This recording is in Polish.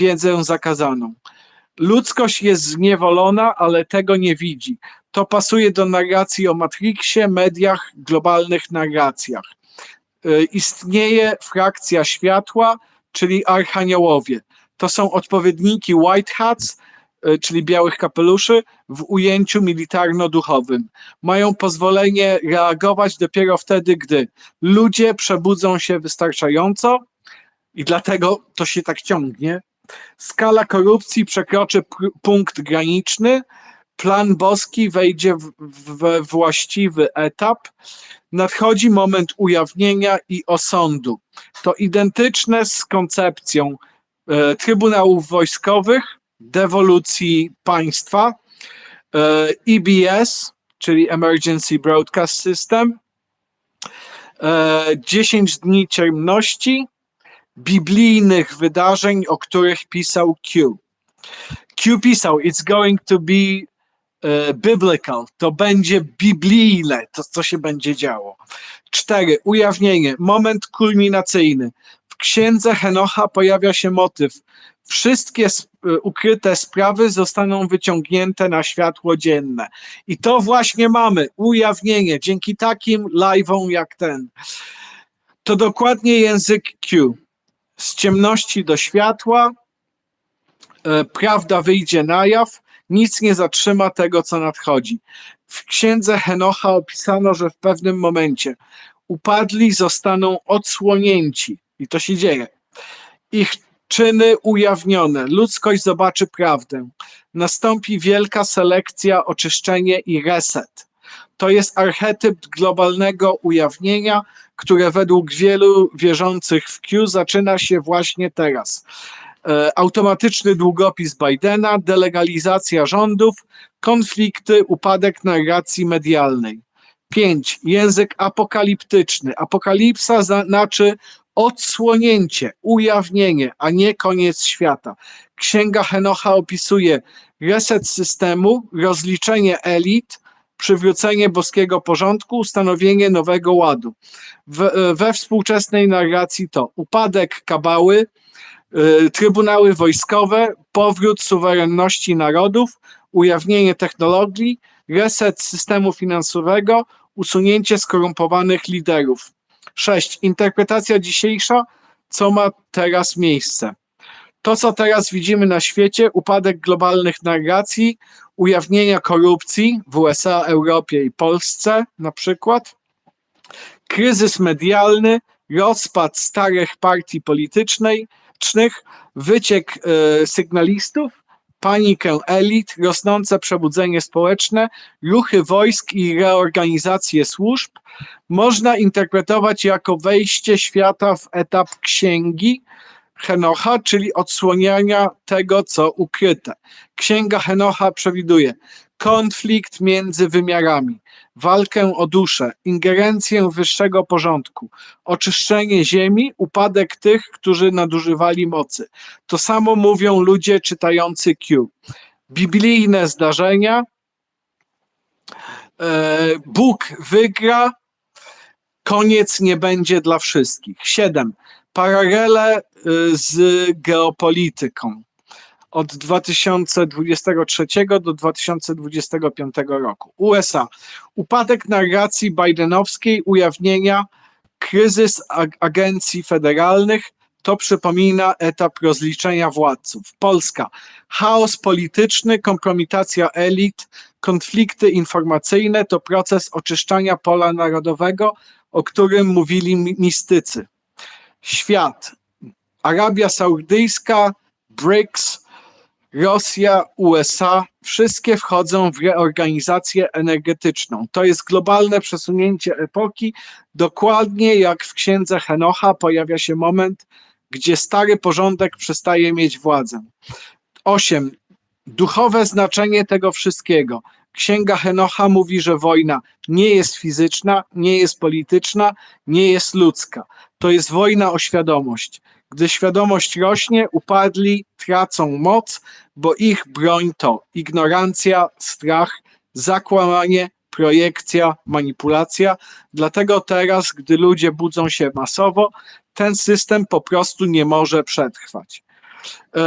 wiedzę zakazaną. Ludzkość jest zniewolona, ale tego nie widzi. To pasuje do narracji o Matrixie, mediach, globalnych narracjach. Y, Istnieje frakcja światła, czyli archaniołowie. To są odpowiedniki White Hats, y, czyli białych kapeluszy, w ujęciu militarno-duchowym. Mają pozwolenie reagować dopiero wtedy, gdy ludzie przebudzą się wystarczająco i dlatego to się tak ciągnie. Skala korupcji przekroczy pr- punkt graniczny, plan boski wejdzie we właściwy etap, nadchodzi moment ujawnienia i osądu. To identyczne z koncepcją e, trybunałów wojskowych, dewolucji państwa, e, EBS, czyli Emergency Broadcast System, e, 10 dni ciemności, biblijnych wydarzeń, o których pisał Q. Q pisał, it's going to be e, biblical, to będzie biblijne, to co się będzie działo. Cztery, ujawnienie, moment kulminacyjny. W księdze Henocha pojawia się motyw. Wszystkie e, ukryte sprawy zostaną wyciągnięte na światło dzienne. I to właśnie mamy, ujawnienie, dzięki takim live'om jak ten. To dokładnie język Q. Z ciemności do światła, e, prawda wyjdzie na jaw, nic nie zatrzyma tego, co nadchodzi. W księdze Henocha opisano, że w pewnym momencie upadli zostaną odsłonięci. I to się dzieje. Ich czyny ujawnione. Ludzkość zobaczy prawdę. Nastąpi wielka selekcja, oczyszczenie i reset. To jest archetyp globalnego ujawnienia, które według wielu wierzących w Q zaczyna się właśnie teraz. E, automatyczny długopis Bidena, delegalizacja rządów, konflikty, upadek narracji medialnej. 5. Język apokaliptyczny. Apokalipsa znaczy odsłonięcie, ujawnienie, a nie koniec świata. Księga Henocha opisuje reset systemu, rozliczenie elit, przywrócenie boskiego porządku, ustanowienie nowego ładu. W, we współczesnej narracji to upadek kabały, y, trybunały wojskowe, powrót suwerenności narodów, ujawnienie technologii, reset systemu finansowego, usunięcie skorumpowanych liderów. 6. Interpretacja dzisiejsza, co ma teraz miejsce. To, co teraz widzimy na świecie, upadek globalnych narracji, ujawnienia korupcji w USA, Europie i Polsce na przykład, kryzys medialny, rozpad starych partii politycznej, cznych, wyciek e, sygnalistów, panikę elit, rosnące przebudzenie społeczne, ruchy wojsk i reorganizację służb można interpretować jako wejście świata w etap księgi Henocha, czyli odsłaniania tego, co ukryte. Księga Henocha przewiduje konflikt między wymiarami, walkę o duszę, ingerencję wyższego porządku, oczyszczenie ziemi, upadek tych, którzy nadużywali mocy. To samo mówią ludzie czytający Q. Biblijne zdarzenia. E, Bóg wygra, koniec nie będzie dla wszystkich. Siedem. Paralele y, z geopolityką od 2023 do 2025 roku. USA. Upadek narracji bidenowskiej, ujawnienia, kryzys ag- agencji federalnych, to przypomina etap rozliczenia władców. Polska. Chaos polityczny, kompromitacja elit, konflikty informacyjne to proces oczyszczania pola narodowego, o którym mówili mi- mistycy. Świat. Arabia Saudyjska, BRICS, Rosja, USA, wszystkie wchodzą w reorganizację energetyczną. To jest globalne przesunięcie epoki. Dokładnie jak w księdze Henocha pojawia się moment, gdzie stary porządek przestaje mieć władzę. 8. Duchowe znaczenie tego wszystkiego. Księga Henocha mówi, że wojna nie jest fizyczna, nie jest polityczna, nie jest ludzka. To jest wojna o świadomość. Gdy świadomość rośnie, upadli tracą moc, bo ich broń to ignorancja, strach, zakłamanie, projekcja, manipulacja. Dlatego teraz, gdy ludzie budzą się masowo, ten system po prostu nie może przetrwać. E,